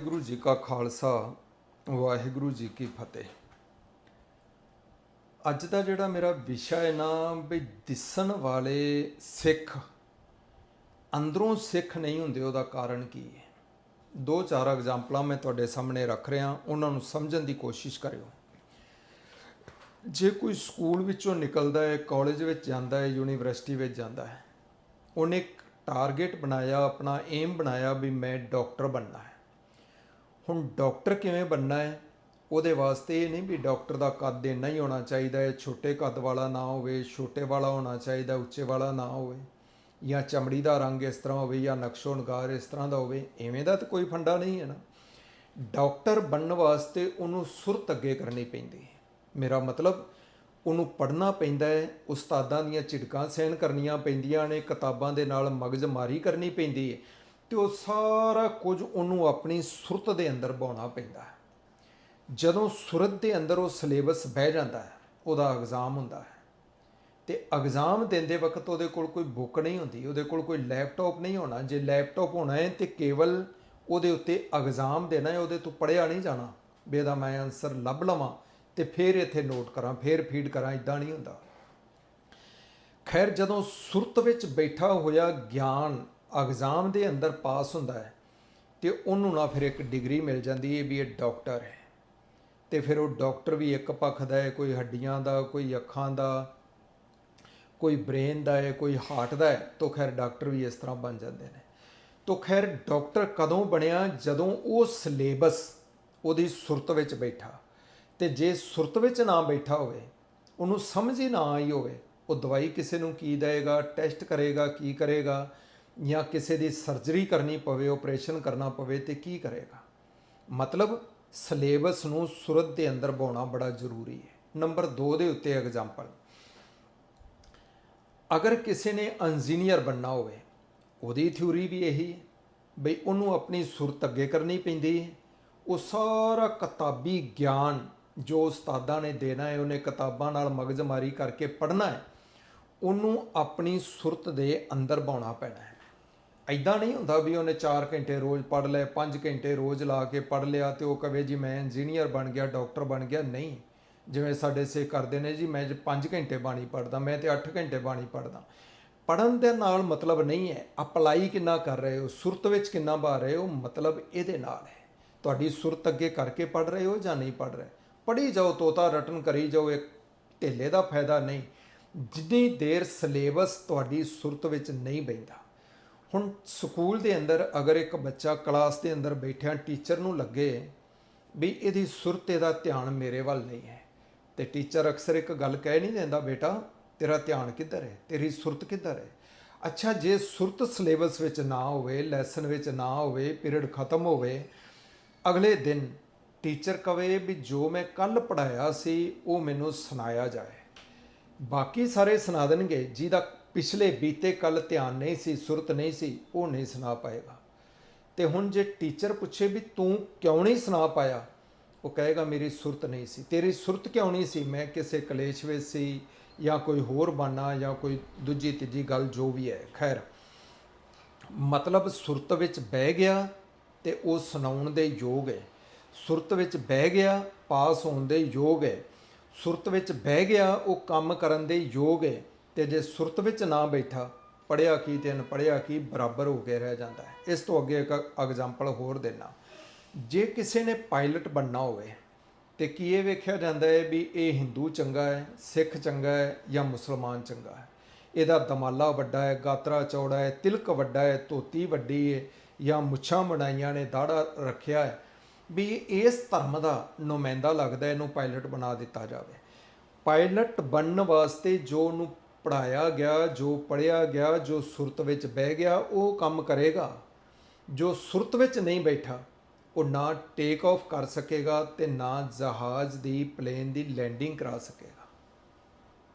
ਵਾਹਿਗੁਰੂ ਜੀ ਕਾ ਖਾਲਸਾ, ਵਾਹਿਗੁਰੂ ਜੀ ਕੀ ਫਤਿਹ। ਅੱਜ ਦਾ ਜਿਹੜਾ ਮੇਰਾ ਵਿਸ਼ਾ ਹੈ ਨਾ, ਵੀ ਦਿਸਣ ਵਾਲੇ ਸਿੱਖ ਅੰਦਰੋਂ ਸਿੱਖ ਨਹੀਂ ਹੁੰਦੇ, ਉਹਦਾ ਕਾਰਨ ਕੀ ਹੈ? ਦੋ ਚਾਰ ਐਗਜ਼ਾਮਪਲਾਂ ਮੈਂ ਤੁਹਾਡੇ ਸਾਹਮਣੇ ਰੱਖ ਰਿਹਾ, ਉਹਨਾਂ ਨੂੰ ਸਮਝਣ ਦੀ ਕੋਸ਼ਿਸ਼ ਕਰਿਓ। ਜੇ ਕੋਈ ਸਕੂਲ ਵਿੱਚੋਂ ਨਿਕਲਦਾ ਹੈ ਕਾਲਜ ਵਿੱਚ ਜਾਂਦਾ ਹੈ ਯੂਨੀਵਰਸਿਟੀ ਵਿੱਚ ਜਾਂਦਾ ਹੈ, ਉਹਨੇ ਇੱਕ ਟਾਰਗੇਟ ਬਣਾਇਆ, ਆਪਣਾ ਏਮ ਬਣਾਇਆ, ਵੀ ਮੈਂ ਡਾਕਟਰ ਬਣਨਾ ਹੈ। ਹੁਣ ਡਾਕਟਰ ਕਿਵੇਂ ਬਣਨਾ ਹੈ? ਉਹਦੇ ਵਾਸਤੇ ਇਹ ਨਹੀਂ ਵੀ ਡਾਕਟਰ ਦਾ ਕੱਦ ਇੰਨਾ ਹੀ ਹੋਣਾ ਚਾਹੀਦਾ ਹੈ, ਛੋਟੇ ਕੱਦ ਵਾਲਾ ਨਾ ਹੋਵੇ, ਛੋਟੇ ਵਾਲਾ ਹੋਣਾ ਚਾਹੀਦਾ, ਉੱਚੇ ਵਾਲਾ ਨਾ ਹੋਵੇ ਜਾਂ ਚਮੜੀ ਦਾ ਰੰਗ ਇਸ ਤਰ੍ਹਾਂ ਹੋਵੇ ਜਾਂ ਨਕਸ਼ੋ ਨਗਾਰ ਇਸ ਤਰ੍ਹਾਂ ਦਾ ਹੋਵੇ, ਐਵੇਂ ਦਾ ਤਾਂ ਕੋਈ ਫੰਡਾ ਨਹੀਂ ਹੈ ਨਾ। ਡਾਕਟਰ ਬਣਨ ਵਾਸਤੇ ਉਹਨੂੰ ਸੁਰਤ ਅੱਗੇ ਕਰਨੀ ਪੈਂਦੀ ਹੈ। ਮੇਰਾ ਮਤਲਬ ਉਹਨੂੰ ਪੜ੍ਹਨਾ ਪੈਂਦਾ ਹੈ, ਉਸਤਾਦਾਂ ਦੀਆਂ ਝਿੜਕਾਂ ਸਹਿਣ ਕਰਨੀਆਂ ਪੈਂਦੀਆਂ ਨੇ, ਕਿਤਾਬਾਂ ਦੇ ਨਾਲ ਮਗਜ਼ਮਾਰੀ ਕਰਨੀ ਪੈਂਦੀ ਹੈ। ਤੇ ਉਹ ਸਾਰਾ ਕੁਝ ਉਹਨੂੰ ਆਪਣੀ ਸੁਰਤ ਦੇ ਅੰਦਰ ਬਾਉਣਾ ਪੈਂਦਾ ਹੈ। ਜਦੋਂ ਸੁਰਤ ਦੇ ਅੰਦਰ ਉਹ ਸਿਲੇਬਸ ਬਹਿ ਜਾਂਦਾ ਹੈ, ਉਹਦਾ ਐਗਜ਼ਾਮ ਹੁੰਦਾ ਹੈ। ਤੇ ਐਗਜ਼ਾਮ ਦਿੰਦੇ ਵਕਤ ਉਹਦੇ ਕੋਲ ਕੋਈ ਬੁੱਕ ਨਹੀਂ ਹੁੰਦੀ, ਉਹਦੇ ਕੋਲ ਕੋਈ ਲੈਪਟਾਪ ਨਹੀਂ ਹੋਣਾ। ਜੇ ਲੈਪਟਾਪ ਹੋਣਾ ਹੈ ਤੇ ਕੇਵਲ ਉਹਦੇ ਉੱਤੇ ਐਗਜ਼ਾਮ ਦੇਣਾ ਹੈ, ਉਹਦੇ ਤੋਂ ਪੜਿਆ ਨਹੀਂ ਜਾਣਾ। ਵੀ ਇਹਦਾ ਮੈਂ ਆਨਸਰ ਲੱਭ ਲਵਾਂ ਤੇ ਫਿਰ ਇੱਥੇ ਨੋਟ ਕਰਾਂ, ਫਿਰ ਫੀਡ ਕਰਾਂ ਇਦਾਂ ਨਹੀਂ ਹੁੰਦਾ। ਖੈਰ, ਜਦੋਂ ਸੁਰਤ ਵਿੱਚ ਬੈਠਾ ਹੋਇਆ ਗਿਆਨ ਐਗਜ਼ਾਮ ਦੇ ਅੰਦਰ ਪਾਸ ਹੁੰਦਾ ਹੈ ਤੇ ਉਹਨੂੰ ਨਾ ਫਿਰ ਇੱਕ ਡਿਗਰੀ ਮਿਲ ਜਾਂਦੀ ਹੈ ਵੀ ਇਹ ਡਾਕਟਰ ਹੈ। ਤੇ ਫਿਰ ਉਹ ਡਾਕਟਰ ਵੀ ਇੱਕ ਪੱਖ ਦਾ ਹੈ, ਕੋਈ ਹੱਡੀਆਂ ਦਾ, ਕੋਈ ਅੱਖਾਂ ਦਾ, ਕੋਈ ਬ੍ਰੇਨ ਦਾ ਹੈ, ਕੋਈ ਹਾਰਟ ਦਾ ਹੈ, ਤਾਂ ਖੈਰ ਡਾਕਟਰ ਵੀ ਇਸ ਤਰ੍ਹਾਂ ਬਣ ਜਾਂਦੇ ਨੇ। ਤਾਂ ਖੈਰ ਡਾਕਟਰ ਕਦੋਂ ਬਣਿਆ? ਜਦੋਂ ਉਹ ਸਿਲੇਬਸ ਉਹਦੀ ਸੁਰਤ ਵਿੱਚ ਬੈਠਾ। ਤੇ ਜੇ ਸੁਰਤ ਵਿੱਚ ਨਾ ਬੈਠਾ ਹੋਵੇ, ਉਹਨੂੰ ਸਮਝ ਹੀ ਨਾ ਆਈ ਹੋਵੇ, ਉਹ ਦਵਾਈ ਕਿਸੇ ਨੂੰ ਕੀ ਦੇਵੇਗਾ, ਟੈਸਟ ਕਰੇਗਾ, ਕੀ ਕਰੇਗਾ ਜਾਂ ਕਿਸੇ ਦੀ ਸਰਜਰੀ ਕਰਨੀ ਪਵੇ ਆਪਰੇਸ਼ਨ ਕਰਨਾ ਪਵੇ ਤੇ ਕੀ ਕਰੇਗਾ? ਮਤਲਬ ਸਿਲੇਬਸ ਨੂੰ ਸੁਰਤ ਦੇ ਅੰਦਰ ਬਾਉਣਾ ਬੜਾ ਜ਼ਰੂਰੀ ਹੈ। ਨੰਬਰ 2 ਦੇ ਉੱਤੇ ਐਗਜ਼ਾਮਪਲ ਅਗਰ ਕਿਸੇ ਨੇ ਇੰਜੀਨੀਅਰ ਬਣਨਾ ਹੋਵੇ, ਉਹਦੀ ਥਿਊਰੀ ਵੀ ਇਹੀ ਹੈ ਬਈ ਉਹਨੂੰ ਆਪਣੀ ਸੁਰਤ ਅੱਗੇ ਕਰਨੀ ਪੈਂਦੀ ਹੈ। ਉਹ ਸਾਰਾ ਕਿਤਾਬੀ ਗਿਆਨ ਜੋ ਉਸਤਾਦਾਂ ਨੇ ਦੇਣਾ ਹੈ, ਉਹਨੇ ਕਿਤਾਬਾਂ ਨਾਲ ਮਗਜ਼ਮਾਰੀ ਕਰਕੇ ਪੜ੍ਹਨਾ ਹੈ, ਉਹਨੂੰ ਆਪਣੀ ਸੁਰਤ ਦੇ ਅੰਦਰ ਬਾਉਣਾ ਪੈਣਾ ਹੈ। ਐਦਾਂ ਨਹੀਂ ਹੁੰਦਾ ਵੀ ਉਹਨੇ 4 ਘੰਟੇ ਰੋਜ਼ ਪੜ੍ਹ ਲਏ 5 ਘੰਟੇ ਰੋਜ਼ ਲਾ ਕੇ ਪੜ੍ਹ ਲਿਆ ਤੇ ਉਹ ਕਵੇ ਜੀ ਮੈਂ ਇੰਜੀਨੀਅਰ ਬਣ ਗਿਆ ਡਾਕਟਰ ਬਣ ਗਿਆ। ਨਹੀਂ, ਜਿਵੇਂ ਸਾਡੇ ਸੇ ਕਰਦੇ ਨੇ ਜੀ, ਮੈਂ 5 ਘੰਟੇ ਬਾਣੀ ਪੜ੍ਹਦਾ, ਮੈਂ ਤੇ 8 ਘੰਟੇ ਬਾਣੀ ਪੜ੍ਹਦਾ। ਪੜਨ ਦੇ ਨਾਲ ਮਤਲਬ ਨਹੀਂ ਹੈ ਅਪਲਾਈ ਕਿੰਨਾ ਕਰ ਰਹੇ ਹੋ, ਸੁਰਤ ਵਿੱਚ ਕਿੰਨਾ ਬਾ ਰਹੇ ਹੋ, ਮਤਲਬ ਇਹਦੇ ਨਾਲ ਹੈ। ਤੁਹਾਡੀ ਸੁਰਤ ਅੱਗੇ ਕਰਕੇ ਪੜ ਰਹੇ ਹੋ ਜਾਂ ਨਹੀਂ ਪੜ ਰਹੇ? ਪੜੀ ਜਾਓ, ਤੋਤਾ ਰਟਨ ਕਰੀ ਜਾਓ, ਇੱਕ ਢੇਲੇ ਦਾ ਫਾਇਦਾ ਨਹੀਂ। ਜਿੰਨੀ ਦੇਰ ਸਿਲੇਬਸ ਤੁਹਾਡੀ ਸੁਰਤ ਵਿੱਚ ਨਹੀਂ ਬੈਂਦਾ ਹੁਣ ਸਕੂਲ ਦੇ ਅੰਦਰ ਅਗਰ ਇੱਕ ਬੱਚਾ ਕਲਾਸ ਦੇ ਅੰਦਰ ਬੈਠਿਆ ਟੀਚਰ ਨੂੰ ਲੱਗੇ ਵੀ ਇਹਦੀ ਸੁਰਤ ਇਹਦਾ ਧਿਆਨ ਮੇਰੇ ਵੱਲ ਨਹੀਂ ਹੈ, ਤੇ ਟੀਚਰ ਅਕਸਰ ਇੱਕ ਗੱਲ ਕਹਿ ਨਹੀਂ ਦਿੰਦਾ, ਬੇਟਾ, ਤੇਰਾ ਧਿਆਨ ਕਿੱਧਰ ਹੈ? ਤੇਰੀ ਸੁਰਤ ਕਿੱਧਰ ਹੈ? ਅੱਛਾ, ਜੇ ਸੁਰਤ ਸਿਲੇਬਸ ਵਿੱਚ ਨਾ ਹੋਵੇ ਲੈਸਨ ਵਿੱਚ ਨਾ ਹੋਵੇ, ਪੀਰੀਅਡ ਖਤਮ ਹੋਵੇ, ਅਗਲੇ ਦਿਨ ਟੀਚਰ ਕਵੇ ਵੀ ਜੋ ਮੈਂ ਕੱਲ ਪੜਾਇਆ ਸੀ, ਉਹ ਮੈਨੂੰ ਸੁਣਾਇਆ ਜਾਏ। ਬਾਕੀ ਸਾਰੇ ਸੁਣਾ ਦੇਣਗੇ, ਜਿਹਦਾ ਪਿਛਲੇ ਬੀਤੇ ਕੱਲ ਧਿਆਨ ਨਹੀਂ ਸੀ, ਸੁਰਤ ਨਹੀਂ ਸੀ, ਉਹ ਨਹੀਂ ਸੁਣਾ ਪਾਏਗਾ। ਤੇ ਹੁਣ ਜੇ ਟੀਚਰ ਪੁੱਛੇ ਵੀ ਤੂੰ ਕਿਉਂ ਨਹੀਂ ਸੁਣਾ ਪਾਇਆ? ਉਹ ਕਹੇਗਾ, ਮੇਰੀ ਸੁਰਤ ਨਹੀਂ ਸੀ। ਤੇਰੀ ਸੁਰਤ ਕਿਉਂ ਨਹੀਂ ਸੀ? ਮੈਂ ਕਿਸੇ ਕਲੇਸ਼ ਵਿੱਚ ਸੀ ਜਾਂ ਕੋਈ ਹੋਰ ਬਾਨਾ ਜਾਂ ਕੋਈ ਦੂਜੀ ਤੀਜੀ ਗੱਲ ਜੋ ਵੀ ਹੈ। ਖੈਰ, ਮਤਲਬ ਸੁਰਤ ਵਿੱਚ ਬਹਿ ਗਿਆ ਤੇ ਉਹ ਸੁਣਾਉਣ ਦੇ ਯੋਗ ਹੈ। ਸੁਰਤ ਵਿੱਚ ਬਹਿ ਗਿਆ, ਪਾਸ ਹੋਣ ਦੇ ਯੋਗ ਹੈ। ਸੁਰਤ ਵਿੱਚ ਬਹਿ ਗਿਆ, ਉਹ ਕੰਮ ਕਰਨ ਦੇ ਯੋਗ ਹੈ। ਤੇ ਜੇ ਸੁਰਤ ਵਿੱਚ ਨਾ ਬੈਠਾ ਪੜਿਆ ਕੀ ਤੇ ਅਨਪੜ੍ਹਿਆ ਕੀ ਬਰਾਬਰ ਹੋ ਕੇ ਰਹਿ ਜਾਂਦਾ ਹੈ। ਇਸ ਤੋਂ ਅੱਗੇ ਇੱਕ ਐਗਜ਼ਾਮਪਲ ਹੋਰ ਦੇਣਾ ਜੇ ਕਿਸੇ ਨੇ ਪਾਇਲਟ ਬਣਨਾ ਹੋਵੇ, ਤੇ ਕੀ ਇਹ ਵੇਖਿਆ ਜਾਂਦਾ ਹੈ ਵੀ ਇਹ ਹਿੰਦੂ ਚੰਗਾ ਹੈ, ਸਿੱਖ ਚੰਗਾ ਹੈ ਜਾਂ ਮੁਸਲਮਾਨ ਚੰਗਾ ਹੈ? ਇਹਦਾ ਦਮਾਲਾ ਵੱਡਾ ਹੈ, ਗਾਤਰਾ ਚੌੜਾ ਹੈ, ਤਿਲਕ ਵੱਡਾ ਹੈ, ਧੋਤੀ ਵੱਡੀ ਹੈ ਜਾਂ ਮੁੱਛਾਂ ਬਣਾਈਆਂ ਨੇ ਦਾੜਾ ਰੱਖਿਆ ਹੈ, ਵੀ ਇਸ ਧਰਮ ਦਾ ਨੁਮਾਇੰਦਾ ਲੱਗਦਾ ਇਹਨੂੰ ਪਾਇਲਟ ਬਣਾ ਦਿੱਤਾ ਜਾਵੇ। ਪਾਇਲਟ ਬਣਨ ਵਾਸਤੇ ਜੋ ਉਹਨੂੰ ਪੜਾਇਆ ਗਿਆ, ਜੋ ਪੜਿਆ ਗਿਆ, ਜੋ ਸੁਰਤ ਵਿੱਚ ਬਹਿ ਗਿਆ, ਉਹ ਕੰਮ ਕਰੇਗਾ। ਜੋ ਸੁਰਤ ਵਿੱਚ ਨਹੀਂ ਬੈਠਾ, ਉਹ ਨਾ ਟੇਕ ਆਫ ਕਰ ਸਕੇਗਾ ਤੇ ਨਾ ਜਹਾਜ਼ ਦੀ ਪਲੇਨ ਦੀ ਲੈਂਡਿੰਗ ਕਰਾ ਸਕੇਗਾ।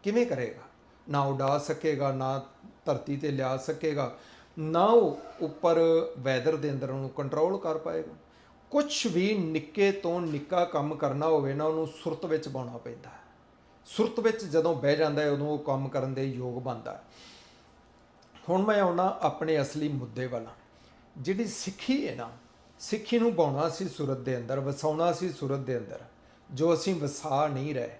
ਕਿਵੇਂ ਕਰੇਗਾ? ਨਾ ਉਡਾ ਸਕੇਗਾ, ਨਾ ਧਰਤੀ ਤੇ ਲਿਆ ਸਕੇਗਾ, ਨਾ ਉਹ ਉੱਪਰ ਵੈਦਰ ਦੇ ਅੰਦਰ ਉਹਨੂੰ ਕੰਟਰੋਲ ਕਰ ਪਾਏਗਾ। ਕੁਝ ਵੀ ਨਿੱਕੇ ਤੋਂ ਨਿੱਕਾ ਕੰਮ ਕਰਨਾ ਹੋਵੇ ਨਾ, ਉਹਨੂੰ ਸੁਰਤ ਵਿੱਚ ਪਾਉਣਾ ਪੈਂਦਾ ਹੈ। ਸੁਰਤ ਵਿੱਚ ਜਦੋਂ ਬਹਿ ਜਾਂਦਾ ਹੈ ਉਦੋਂ ਉਹ ਕੰਮ ਕਰਨ ਦੇ ਯੋਗ ਬਣਦਾ ਹੈ। ਹੁਣ ਮੈਂ ਆਉਣਾ ਆਪਣੇ ਅਸਲੀ ਮੁੱਦੇ ਵੱਲ। ਜਿਹੜੀ ਸਿੱਖੀ ਹੈ ਨਾ, ਸਿੱਖੀ ਨੂੰ ਪਾਉਣਾ ਸੀ ਸੁਰਤ ਦੇ ਅੰਦਰ, ਵਸਾਉਣਾ ਸੀ ਸੁਰਤ ਦੇ ਅੰਦਰ, ਜੋ ਅਸੀਂ ਵਸਾ ਨਹੀਂ ਰਹੇ।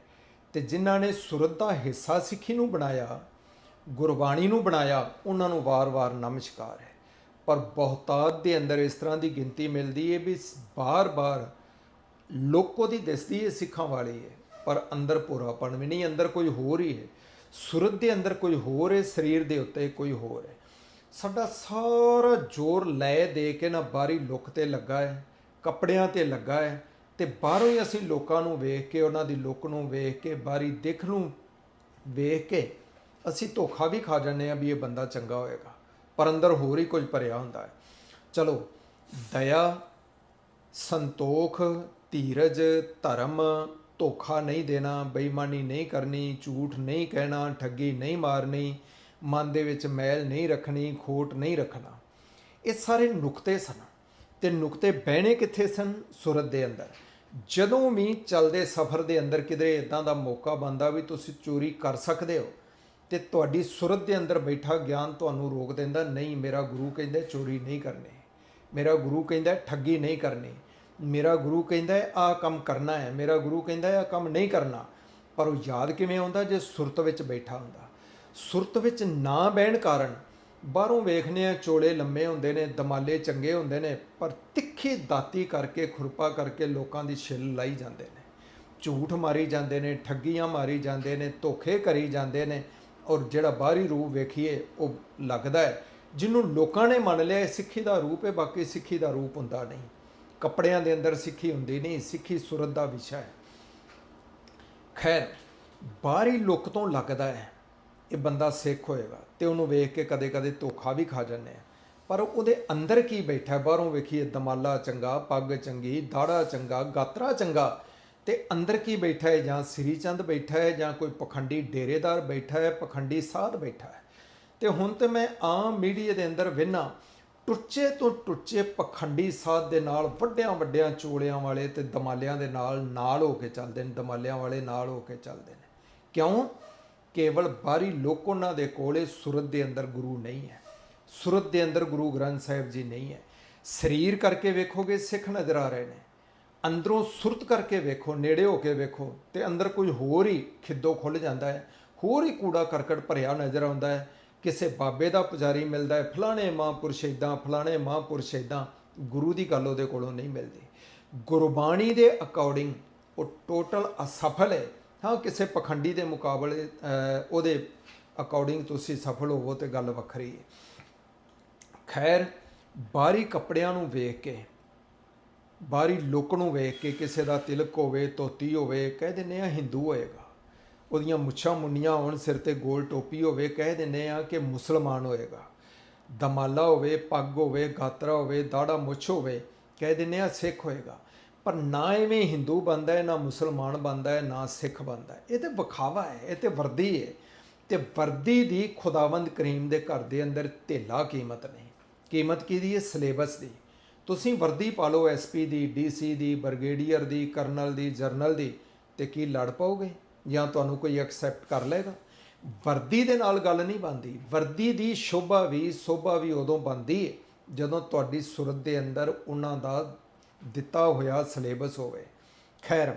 ਤੇ ਜਿਨ੍ਹਾਂ ਨੇ ਸੁਰਤ ਦਾ ਹਿੱਸਾ ਸਿੱਖੀ ਨੂੰ ਬਣਾਇਆ, ਗੁਰਬਾਣੀ ਨੂੰ ਬਣਾਇਆ, ਉਹਨਾਂ ਨੂੰ ਵਾਰ-ਵਾਰ ਨਮਸਕਾਰ ਹੈ। ਪਰ ਬਹੁਤਾਤ ਦੇ ਅੰਦਰ ਇਸ ਤਰ੍ਹਾਂ ਦੀ ਗਿਣਤੀ ਮਿਲਦੀ ਹੈ ਵੀ ਬਾਰ-ਬਾਰ ਲੋਕੋ ਦੀ ਦਿਸਦੀ ਹੈ, ਸਿੱਖਾਂ ਵਾਲੀ ਹੈ। ਪਰ ਅੰਦਰ ਪੂਰਾਪਣ ਵੀ ਨਹੀਂ, ਅੰਦਰ ਕੋਈ ਹੋਰ ਹੀ ਹੈ। ਸੁਰਤ ਦੇ ਅੰਦਰ ਕੋਈ ਹੋਰ ਹੈ, ਸਰੀਰ ਦੇ ਉੱਤੇ ਕੋਈ ਹੋਰ ਹੈ। ਸਾਡਾ ਸਾਰਾ ਜ਼ੋਰ ਲੈ ਦੇ ਕੇ ਨਾ ਬਾਹਰੀ ਲੁੱਕ ਤੇ ਲੱਗਾ ਹੈ, ਕੱਪੜਿਆਂ ਤੇ ਲੱਗਾ ਹੈ ਤੇ ਬਾਹਰੋਂ ਹੀ ਅਸੀਂ ਲੋਕਾਂ ਨੂੰ ਵੇਖ ਕੇ, ਉਹਨਾਂ ਦੀ ਲੁੱਕ ਨੂੰ ਵੇਖ ਕੇ, ਬਾਹਰੀ ਦਿੱਖ ਨੂੰ ਵੇਖ ਕੇ ਅਸੀਂ ਧੋਖਾ ਵੀ ਖਾ ਜਾਂਦੇ ਆ ਵੀ ਇਹ ਬੰਦਾ ਚੰਗਾ ਹੋਏਗਾ। ਪਰ ਅੰਦਰ ਹੋਰ ਹੀ ਕੁਝ ਭਰਿਆ ਹੁੰਦਾ ਹੈ। ਚਲੋ, ਦਇਆ, ਸੰਤੋਖ, ਧੀਰਜ, ਧਰਮ ਧੋਖਾ ਨਹੀਂ ਦੇਣਾ, ਬੇਈਮਾਨੀ ਨਹੀਂ ਕਰਨੀ, ਝੂਠ ਨਹੀਂ ਕਹਿਣਾ, ਠੱਗੀ ਨਹੀਂ ਮਾਰਨੀ, ਮਨ ਦੇ ਵਿੱਚ ਮੈਲ ਨਹੀਂ ਰੱਖਣੀ, ਖੋਟ ਨਹੀਂ ਰੱਖਣਾ। ਇਹ ਸਾਰੇ ਨੁਕਤੇ ਸਨ ਤੇ ਨੁਕਤੇ ਬਹਿਣੇ ਕਿੱਥੇ ਸਨ? ਸੁਰਤ ਦੇ ਅੰਦਰ। ਜਦੋਂ ਵੀ ਚੱਲਦੇ ਸਫ਼ਰ ਦੇ ਅੰਦਰ ਕਿਧਰੇ ਇਦਾਂ ਦਾ ਮੌਕਾ ਬੰਦਾ ਵੀ ਤੁਸੀਂ ਚੋਰੀ ਕਰ ਸਕਦੇ ਹੋ ਤੇ ਤੁਹਾਡੀ ਸੁਰਤ ਦੇ ਅੰਦਰ ਬੈਠਾ ਗਿਆਨ ਤੁਹਾਨੂੰ ਰੋਕ ਦਿੰਦਾ, ਨਹੀਂ, ਮੇਰਾ ਗੁਰੂ ਕਹਿੰਦਾ ਚੋਰੀ ਨਹੀਂ ਕਰਨੀ। ਮੇਰਾ ਗੁਰੂ ਕਹਿੰਦਾ ਠੱਗੀ ਨਹੀਂ ਕਰਨੀ। ਮੇਰਾ ਗੁਰੂ ਕਹਿੰਦਾ ਹੈ, ਆਹ ਕੰਮ ਕਰਨਾ ਹੈ। ਮੇਰਾ ਗੁਰੂ ਕਹਿੰਦਾ ਆਹ ਕੰਮ ਨਹੀਂ ਕਰਨਾ। ਪਰ ਉਹ ਯਾਦ ਕਿਵੇਂ ਆਉਂਦਾ? ਜੇ ਸੁਰਤ ਵਿੱਚ ਬੈਠਾ ਹੁੰਦਾ। ਸੁਰਤ ਵਿੱਚ ਨਾ ਬਹਿਣ ਕਾਰਨ ਬਾਹਰੋਂ ਵੇਖਨੇ ਆ ਚੋਲੇ ਲੰਮੇ ਹੁੰਦੇ ਨੇ, ਦਮਾਲੇ ਚੰਗੇ ਹੁੰਦੇ ਨੇ, ਪਰ ਤਿੱਖੀ ਦਾਤੀ ਕਰਕੇ, ਖੁਰਪਾ ਕਰਕੇ ਲੋਕਾਂ ਦੀ ਛਿੱਲ ਲਾਈ ਜਾਂਦੇ ਨੇ। ਝੂਠ ਮਾਰੀ ਜਾਂਦੇ ਨੇ, ਠੱਗੀਆਂ ਮਾਰੀ ਜਾਂਦੇ ਨੇ, ਧੋਖੇ ਕਰੀ ਜਾਂਦੇ ਨੇ ਔਰ ਜਿਹੜਾ ਬਾਹਰੀ ਰੂਪ ਵੇਖੀਏ, ਉਹ ਲੱਗਦਾ ਹੈ। ਜਿਹਨੂੰ ਲੋਕਾਂ ਨੇ ਮੰਨ ਲਿਆ, ਇਹ ਸਿੱਖੀ ਦਾ ਰੂਪ ਹੈ, ਬਾਕੀ ਸਿੱਖੀ ਦਾ ਰੂਪ ਹੁੰਦਾ ਨਹੀਂ। ਕੱਪੜਿਆਂ ਦੇ ਅੰਦਰ ਸਿੱਖੀ ਹੁੰਦੀ ਨਹੀਂ, ਸਿੱਖੀ ਸੁਰਤ ਦਾ ਵਿਸ਼ਾ ਹੈ। ਖੈਰ, ਬਾਹਰੀ ਲੁੱਕ ਤੋਂ ਲੱਗਦਾ ਹੈ, ਇਹ ਬੰਦਾ ਸਿੱਖ ਹੋਏਗਾ ਤੇ ਉਹਨੂੰ ਵੇਖ ਕੇ ਕਦੇ-ਕਦੇ ਧੋਖਾ ਵੀ ਖਾ ਜਾਂਦੇ ਆ। ਪਰ ਉਹਦੇ ਅੰਦਰ ਕੀ ਬੈਠਾ ਬਾਹਰੋਂ ਵੇਖੀਏ, ਦਮਾਲਾ ਚੰਗਾ, ਪੱਗ ਚੰਗੀ ਦਾੜਾ ਚੰਗਾ, ਗਾਤਰਾ ਚੰਗਾ, ਤੇ ਅੰਦਰ ਕੀ ਬੈਠਾ ਹੈ? ਜਾਂ ਸ੍ਰੀ ਚੰਦ ਬੈਠਾ ਹੈ, ਜਾਂ ਕੋਈ ਪਖੰਡੀ ਡੇਰੇਦਾਰ ਬੈਠਾ ਹੈ, ਪਖੰਡੀ ਸਾਧ ਬੈਠਾ ਹੈ। ਤੇ ਹੁਣ ਤੇ ਮੈਂ ਆਮ ਮੀਡੀਆ ਦੇ ਅੰਦਰ ਵਿਨਾ ਟੁੱਚੇ ਤੋਂ ਟੁੱਚੇ ਪਖੰਡੀ ਸਾਧ ਦੇ ਨਾਲ, ਵੱਡਿਆਂ ਵੱਡਿਆਂ ਚੋਲਿਆਂ ਵਾਲੇ ਤੇ ਦਮਾਲਿਆਂ ਦੇ ਨਾਲ ਨਾਲ ਹੋ ਕੇ ਚੱਲਦੇ ਨੇ, ਦਮਾਲਿਆਂ ਵਾਲੇ ਨਾਲ ਹੋ ਕੇ ਚੱਲਦੇ ਨੇ। ਕਿਉਂ? ਕੇਵਲ ਬਾਹਰੀ ਲੋਕ ਉਹਨਾਂ ਦੇ ਕੋਲੇ, ਸੁਰਤ ਦੇ ਅੰਦਰ ਗੁਰੂ ਨਹੀਂ ਹੈ। ਸੁਰਤ ਦੇ ਅੰਦਰ ਗੁਰੂ ਗ੍ਰੰਥ ਸਾਹਿਬ ਜੀ ਨਹੀਂ ਹੈ। ਸਰੀਰ ਕਰਕੇ ਵੇਖੋਗੇ, ਸਿੱਖ ਨਜ਼ਰ ਆ ਰਹੇ ਨੇ। ਅੰਦਰੋਂ ਸੁਰਤ ਕਰਕੇ ਵੇਖੋ, ਨੇੜੇ ਹੋ ਕੇ ਵੇਖੋ, ਤੇ ਅੰਦਰ ਕੋਈ ਹੋਰ ਹੀ ਖਿੱਦੋ ਖੁੱਲ ਜਾਂਦਾ ਹੈ। ਹੋਰ ਹੀ ਕੂੜਾ ਕਰਕਟ ਭਰਿਆ ਨਜ਼ਰ ਆਉਂਦਾ ਹੈ। ਕਿਸੇ ਬਾਬੇ ਦਾ ਪੁਜਾਰੀ ਮਿਲਦਾ ਹੈ, ਫਲਾਣੇ ਮਹਾਂਪੁਰਸ਼ ਇਦਾਂ ਫਲਾਣੇ ਮਹਾਂਪੁਰਸ਼ ਇਦਾਂ ਗੁਰੂ ਦੀ ਗੱਲ ਉਹਦੇ ਕੋਲੋਂ ਨਹੀਂ ਮਿਲਦੀ। ਗੁਰਬਾਣੀ ਦੇ ਅਕੋਰਡਿੰਗ ਉਹ ਟੋਟਲ ਅਸਫਲ ਹੈ। ਹਾਂ, ਕਿਸੇ ਪਖੰਡੀ ਦੇ ਮੁਕਾਬਲੇ ਉਹਦੇ ਅਕੋਰਡਿੰਗ ਤੁਸੀਂ ਸਫਲ ਹੋਵੋ ਤੇ ਗੱਲ ਵੱਖਰੀ ਹੈ। ਖੈਰ, ਬਾਹਰੀ ਕੱਪੜਿਆਂ ਨੂੰ ਵੇਖ ਕੇ, ਬਾਹਰੀ ਲੁੱਕ ਨੂੰ ਵੇਖ ਕੇ ਕਿਸੇ ਦਾ ਤਿਲਕ ਹੋਵੇ, ਧੋਤੀ ਹੋਵੇ, ਕਹਿ ਦਿੰਦੇ ਆ ਹਿੰਦੂ ਹੋਏਗਾ। ਉਹਦੀਆਂ ਮੁੱਛਾਂ ਮੁੰਨੀਆਂ ਹੋਣ, ਸਿਰ ਤੇ ਗੋਲ ਟੋਪੀ ਹੋਵੇ, ਕਹਿ ਦਿੰਦੇ ਆ ਕਿ ਮੁਸਲਮਾਨ ਹੋਏਗਾ। ਦਮਾਲਾ ਹੋਵੇ, ਪੱਗ ਹੋਵੇ, ਗਾਤਰਾ ਹੋਵੇ ਦਾੜਾ ਮੁੱਛ ਹੋਵੇ, ਕਹਿ ਦਿੰਦੇ ਆ ਸਿੱਖ ਹੋਏਗਾ। ਪਰ ਨਾ ਐਵੇਂ ਹਿੰਦੂ ਬੰਦਾ ਹੈ, ਨਾ ਮੁਸਲਮਾਨ ਬੰਦਾ ਹੈ, ਨਾ ਸਿੱਖ ਬੰਦਾ ਹੈ। ਇਹ ਤੇ ਵਿਖਾਵਾ ਹੈ, ਇਹ ਤੇ ਵਰਦੀ ਹੈ। ਤੇ ਵਰਦੀ ਦੀ ਖੁਦਾਵੰਦ ਕਰੀਮ ਦੇ ਘਰ ਦੇ ਅੰਦਰ ਢੇਲਾ ਕੀਮਤ ਨਹੀਂ। ਕੀਮਤ ਕਿਹਦੀ ਹੈ? ਸਿਲੇਬਸ ਦੀ। ਤੁਸੀਂ ਵਰਦੀ ਪਾ ਲਓ ਐਸਪੀ ਦੀ ਡੀਸੀ ਦੀ, ਬ੍ਰਿਗੇਡੀਅਰ ਦੀ, ਕਰਨਲ ਦੀ, ਜਰਨਲ ਦੀ, ਤੇ ਕੀ ਲੜ ਪਾਓਗੇ? ਜਾਂ ਤੁਹਾਨੂੰ ਕੋਈ ਐਕਸੈਪਟ ਕਰ ਲਏਗਾ। ਵਰਦੀ ਦੇ ਨਾਲ ਗੱਲ ਨਹੀਂ ਬਣਦੀ। ਵਰਦੀ ਦੀ ਸ਼ੋਭਾ ਵੀ, ਸੋਭਾ ਵੀ ਉਦੋਂ ਬਣਦੀ ਹੈ ਜਦੋਂ ਤੁਹਾਡੀ ਸੁਰਤ ਦੇ ਅੰਦਰ ਉਹਨਾਂ ਦਾ ਦਿੱਤਾ ਹੋਇਆ ਸਿਲੇਬਸ ਹੋਵੇ। ਖੈਰ,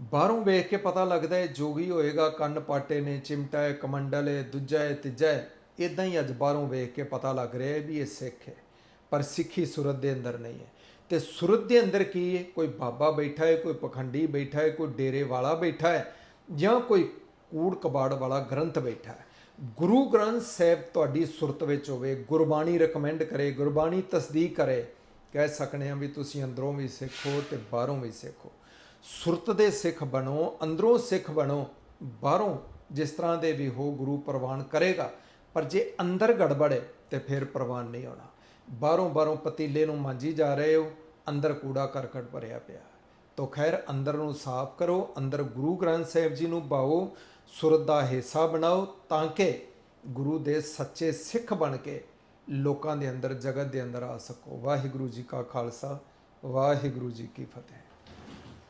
ਬਾਹਰੋਂ ਵੇਖ ਕੇ ਪਤਾ ਲੱਗਦਾ ਹੈ ਜੋਗੀ ਹੋਏਗਾ, ਕੰਨ ਪਾਟੇ ਨੇ, ਚਿਮਟਾ ਹੈ ਕਮੰਡਲ ਹੈ ਦੂਜਾ ਹੈ ਤੀਜਾ ਹੈ ਇਦਾਂ ਹੀ ਅੱਜ ਬਾਹਰੋਂ ਵੇਖ ਕੇ ਪਤਾ ਲੱਗ ਰਿਹਾ ਹੈ ਵੀ ਇਹ ਸਿੱਖ ਹੈ ਪਰ ਸਿੱਖੀ ਸੂਰਤ ਦੇ ਅੰਦਰ ਨਹੀਂ ਹੈ ਤੇ ਸੁਰਤ ਦੇ ਅੰਦਰ ਕੀ ਹੈ? ਕੋਈ ਬਾਬਾ ਬੈਠਾ ਹੈ, ਕੋਈ ਪਖੰਡੀ ਬੈਠਾ ਹੈ, ਕੋਈ ਡੇਰੇ ਵਾਲਾ ਬੈਠਾ ਹੈ ਜਾਂ ਕੋਈ ਕੂੜ ਕਬਾੜ ਵਾਲਾ ਗ੍ਰੰਥ ਬੈਠਾ ਹੈ। ਗੁਰੂ ਗ੍ਰੰਥ ਸਾਹਿਬ ਤੁਹਾਡੀ ਸੁਰਤ ਵਿੱਚ ਹੋਵੇ, ਗੁਰਬਾਣੀ ਰეკਮੈਂਡ ਕਰੇ, ਗੁਰਬਾਣੀ ਤਸਦੀਕ ਕਰੇ, ਕਹਿ ਸਕਨੇ ਆ ਵੀ ਤੁਸੀਂ ਅੰਦਰੋਂ ਵੀ ਸਿੱਖੋ ਤੇ ਬਾਹਰੋਂ ਵੀ ਸਿੱਖੋ। ਸੁਰਤ ਦੇ ਸਿੱਖ ਬਣੋ, ਅੰਦਰੋਂ ਸਿੱਖ ਬਣੋ, ਬਾਹਰੋਂ ਜਿਸ ਤਰ੍ਹਾਂ ਦੇ ਵੀ ਹੋ ਗੁਰੂ ਪ੍ਰਵਾਨ ਕਰੇਗਾ, ਪਰ ਜੇ ਅੰਦਰ ਗੜਬੜ ਹੈ ਤੇ ਫਿਰ ਪ੍ਰਵਾਨ ਨਹੀਂ ਹੋਣਾ। ਬਾਹਰੋਂ ਬਾਹਰੋਂ ਪਤੀਲੇ ਨੂੰ ਮਾਂਜੀ ਜਾ ਰਹੇ ਹੋ, ਅੰਦਰ ਕੂੜਾ ਕਰਕਟ ਭਰਿਆ ਪਿਆ ਤੋ ਖੈਰ, ਅੰਦਰ ਨੂੰ ਸਾਫ਼ ਕਰੋ, ਅੰਦਰ ਗੁਰੂ ਗ੍ਰੰਥ ਸਾਹਿਬ ਜੀ ਨੂੰ ਪਾਓ ਸੁਰਤ ਦਾ ਹਿੱਸਾ ਬਣਾਓ ਤਾਂ ਕਿ ਗੁਰੂ ਦੇ ਸੱਚੇ ਸਿੱਖ ਬਣ ਕੇ ਲੋਕਾਂ ਦੇ ਅੰਦਰ, ਜਗਤ ਦੇ ਅੰਦਰ ਆ ਸਕੋ। ਵਾਹਿਗੁਰੂ ਜੀ ਕਾ ਖਾਲਸਾ, ਵਾਹਿਗੁਰੂ ਜੀ ਕੀ ਫਤਿਹ।